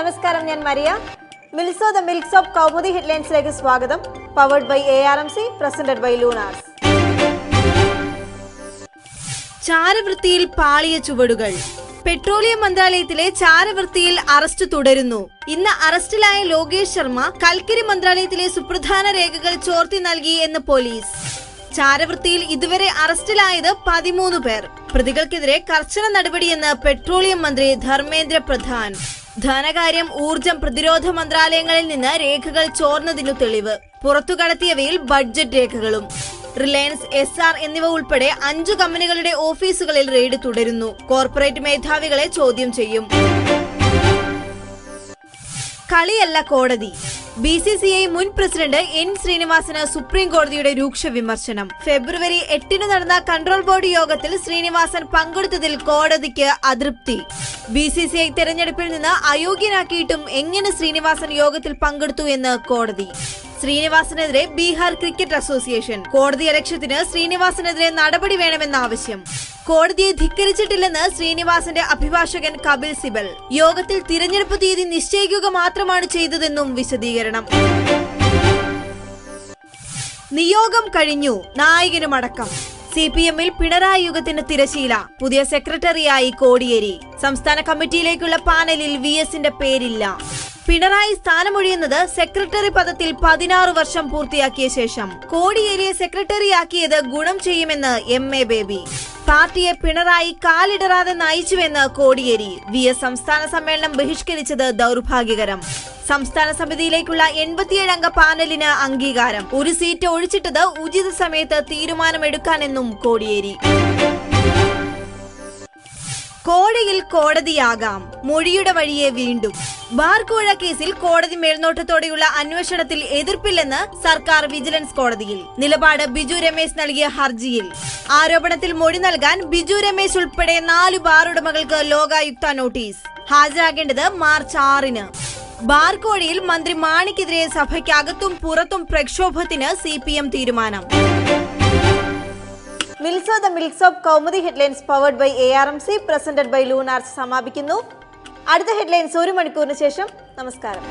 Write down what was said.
നമസ്കാരം ഞാൻ Maria. മിൽസോ the milks of Kaumudi ഹെഡ്ലൈൻസിലേക്ക് സ്വാഗതം. Powered by A R M C presented by Lunars ചാരവൃത്തിയിൽ പാളിയ ചുവടുകൾ. പെട്രോളിയം മന്ത്രാലയത്തിലെ ചാരവൃത്തിയിൽ അറസ്റ്റ് തുടരുന്നു. ഇന്ന് അറസ്റ്റിലായ ലോകേഷ് ശർമ്മ കൽക്കരി മന്ത്രാലയത്തിലെ സുപ്രധാന രേഖകൾ ചോർത്തി നൽകി എന്ന് പോലീസ്. ചാരവൃത്തിയിൽ ഇതുവരെ അറസ്റ്റിലായത് പതിമൂന്ന് പേർ. പ്രതികൾക്കെതിരെ കർശന നടപടിയെന്ന് പെട്രോളിയം മന്ത്രി ധർമ്മേന്ദ്ര പ്രധാൻ. ധനകാര്യം ഊർജം പ്രതിരോധ മന്ത്രാലയങ്ങളിൽ നിന്ന് രേഖകൾ ചോർന്നതിനു തെളിവ്. പുറത്തു കടത്തിയവയിൽ ബഡ്ജറ്റ് രേഖകളും. റിലയൻസ് എസ് ആർ എന്നിവ ഉൾപ്പെടെ അഞ്ചു കമ്പനികളുടെ ഓഫീസുകളിൽ റെയ്ഡ് തുടരുന്നു. കോർപ്പറേറ്റ് മേധാവികളെ ചോദ്യം ചെയ്യും. കളിയല്ല കോടതി. ബി സി സി ഐ മുൻ പ്രസിഡന്റ് എൻ ശ്രീനിവാസന് സുപ്രീം കോടതിയുടെ രൂക്ഷ വിമർശനം. ഫെബ്രുവരി എട്ടിന് നടന്ന കൺട്രോൾ ബോർഡ് യോഗത്തിൽ ശ്രീനിവാസൻ പങ്കെടുത്തതിൽ കോടതിക്ക് അതൃപ്തി. ബി സി സി ഐ തെരഞ്ഞെടുപ്പിൽ നിന്ന് അയോഗ്യനാക്കിയിട്ടും എങ്ങനെ ശ്രീനിവാസൻ യോഗത്തിൽ പങ്കെടുത്തു എന്ന് കോടതി. ശ്രീനിവാസനെതിരെ ബീഹാർ ക്രിക്കറ്റ് അസോസിയേഷൻ. കോടതി അലക്ഷ്യത്തിന് ശ്രീനിവാസനെതിരെ നടപടി വേണമെന്ന ആവശ്യം കോടതിയെ ധിക്കരിച്ചിട്ടില്ലെന്ന് ശ്രീനിവാസന്റെ അഭിഭാഷകൻ കപിൽ സിബൽ. യോഗത്തിൽ തിരഞ്ഞെടുപ്പ് തീയതി നിശ്ചയിക്കുക മാത്രമാണ് ചെയ്തതെന്നും വിശദീകരണം. നിയോഗം കഴിഞ്ഞു. നായകനുമടക്കം. സി പി എമ്മിൽ പിണറായി യുഗത്തിന് തിരശീല. പുതിയ സെക്രട്ടറിയായി കോടിയേരി. സംസ്ഥാന കമ്മിറ്റിയിലേക്കുള്ള പാനലിൽ വി എസിന്റെ പേരില്ല. പിണറായി സ്ഥാനമൊഴിയുന്നത് സെക്രട്ടറി പദത്തിൽ പതിനാറ് വർഷം പൂർത്തിയാക്കിയ ശേഷം. കോടിയേരിയെ സെക്രട്ടറിയാക്കിയത് ഗുണം ചെയ്യുമെന്ന് എം എ ബേബി. പാർട്ടിയെ പിണറായി കാലിടറാതെ നയിച്ചുവെന്ന് കോടിയേരി. വി എസ് സംസ്ഥാന സമ്മേളനം ബഹിഷ്കരിച്ചത് ദൗർഭാഗ്യകരം. സംസ്ഥാന സമിതിയിലേക്കുള്ള എൺപത്തിയേഴ് അംഗ പാനലിന് അംഗീകാരം. ഒരു സീറ്റ് ഒഴിച്ചിട്ടത് ഉചിത സമയത്ത് തീരുമാനമെടുക്കാനെന്നും കോടിയേരി. കോഴയിൽ കോടതിയാകാം. മൊഴിയുടെ വഴിയെ വീണ്ടും. ബാർകോഴ കേസിൽ കോടതി മേൽനോട്ടത്തോടെയുള്ള അന്വേഷണത്തിൽ എതിർപ്പില്ലെന്ന് സർക്കാർ വിജിലൻസ് കോടതിയിൽ. നിലപാട് ബിജു രമേശ് നൽകിയ ഹർജിയിൽ. ആരോപണത്തിൽ മൊഴി നൽകാൻ ബിജു രമേശ് ഉൾപ്പെടെ നാലു ബാർ ഉടമകൾക്ക് ലോകായുക്ത നോട്ടീസ്. ഹാജരാകേണ്ടത് മാർച്ച് ആറിന്. ബാർ കോഴയിൽ മന്ത്രി മാണിക്കെതിരെ സഭയ്ക്കകത്തും പുറത്തും പ്രക്ഷോഭത്തിന് സി തീരുമാനം. മിൽസോ the milks of Kaumudi headlines powered by A R M C presented by Lunars സമാപിക്കുന്നു. അടുത്ത ഹെഡ്ലൈൻസ് ഒരു മണിക്കൂറിന് ശേഷം നമസ്കാരം.